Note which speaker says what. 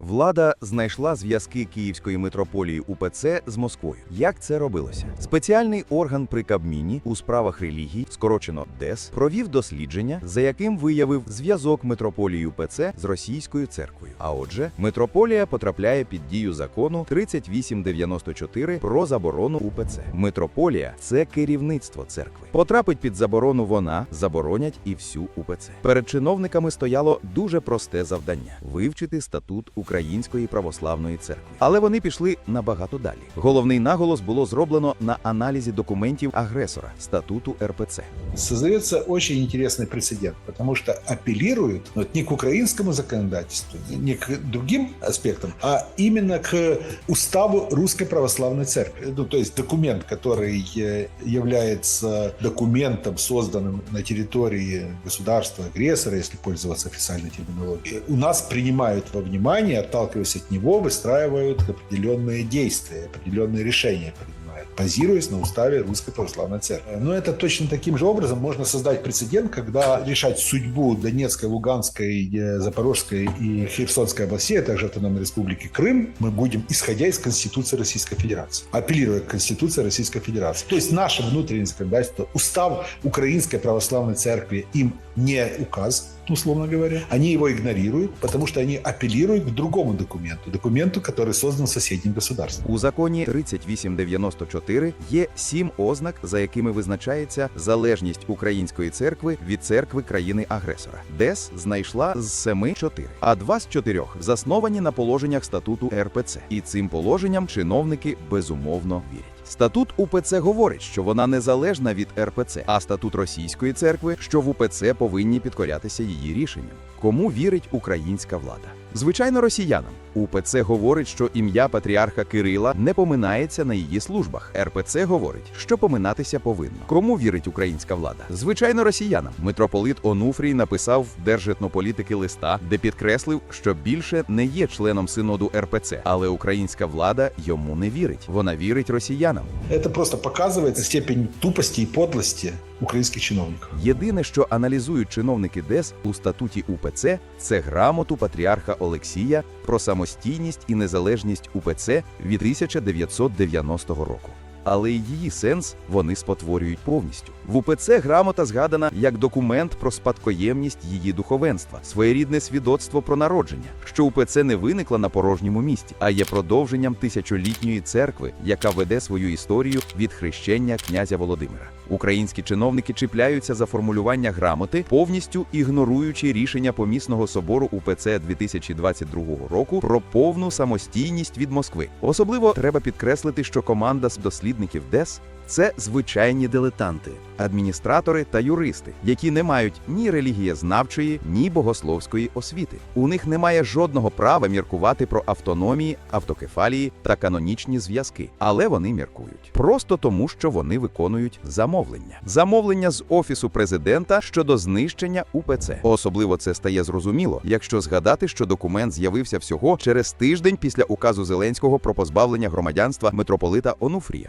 Speaker 1: Влада знайшла зв'язки Київської митрополії УПЦ з Москвою. Як це робилося? Спеціальний орган при Кабміні у справах релігій, скорочено ДЕС, провів дослідження, за яким виявив зв'язок митрополії УПЦ з російською церквою. А отже, митрополія потрапляє під дію закону 3894 про заборону УПЦ. Митрополія це керівництво церкви. Потрапить під заборону вона, заборонять і всю УПЦ. Перед чиновниками стояло дуже просте завдання вивчити статут Української православної церкви. Але вони пішли набагато далі. Головний наголос було зроблено на аналізі документів агресора статуту РПЦ.
Speaker 2: Создается очень интересный прецедент, потому что апеллируют ну, вот не к украинскому законодательству, не к другим аспектам, а именно к уставу Русской Православной Церкви. Ну, то есть документ, который э, является документом, созданным на территории государства-агрессора, если пользоваться официальной терминологией, у нас принимают во внимание, отталкиваясь от него, выстраивают определенные действия, определенные решения принимают, базируясь на уставе Русской Православной Церкви. Но это точно таким же образом можно создать прецедент, когда решать судьбу Донецкой, Луганской, э, Запорожской и Херсонской областей, а также Автономной Республики Крым, мы будем исходя из Конституции Российской Федерации, апеллируя к Конституции Российской Федерации. То есть наше внутреннее законодательство, устав Украинской Православной Церкви им не указ, условно говоря. Они его игнорируют, потому что они апеллируют к другому документу, документу, который создан соседним государством.
Speaker 1: У законі 3894 є сім ознак, за якими визначається залежність української церкви від церкви країни-агресора. ДЕС знайшла з семи чотири, а два з чотирьох засновані на положеннях статуту РПЦ. І цим положенням чиновники безумовно вірять. Статут УПЦ говорить, що вона незалежна від РПЦ, а статут російської церкви, що в УПЦ повинні підкорятися її рішенням. Кому вірить українська влада? Звичайно, росіянам. УПЦ говорить, що ім'я патріарха Кирила не поминається на її службах. РПЦ говорить, що поминатися повинно. Кому вірить українська влада? Звичайно, росіянам. Митрополит Онуфрій написав держетнополітики листа, де підкреслив, що більше не є членом синоду РПЦ, але українська влада йому не вірить. Вона вірить росіянам.
Speaker 2: Это просто показывает степень тупости и подлости украинских чиновников.
Speaker 1: Єдине, що аналізують чиновники ДЕС у статуті УПЦ, це грамоту патріарха Олексія про самостійність і незалежність УПЦ від 1990 року. Але й її сенс вони спотворюють повністю. В УПЦ грамота згадана як документ про спадкоємність її духовенства, своєрідне свідоцтво про народження, що УПЦ не виникла на порожньому місці, а є продовженням тисячолітньої церкви, яка веде свою історію від хрещення князя Володимира. Українські чиновники чіпляються за формулювання грамоти, повністю ігноруючи рішення помісного собору УПЦ 2022 року про повну самостійність від Москви. Особливо треба підкреслити, що команда з дослідників ДЕС це звичайні дилетанти, адміністратори та юристи, які не мають ні релігієзнавчої, ні богословської освіти. У них немає жодного права міркувати про автономії, автокефалії та канонічні зв'язки, але вони міркують просто тому, що вони виконують замовлення. Замовлення з офісу президента щодо знищення УПЦ. Особливо це стає зрозуміло, якщо згадати, що документ з'явився всього через тиждень після указу Зеленського про позбавлення громадянства митрополита Онуфрія.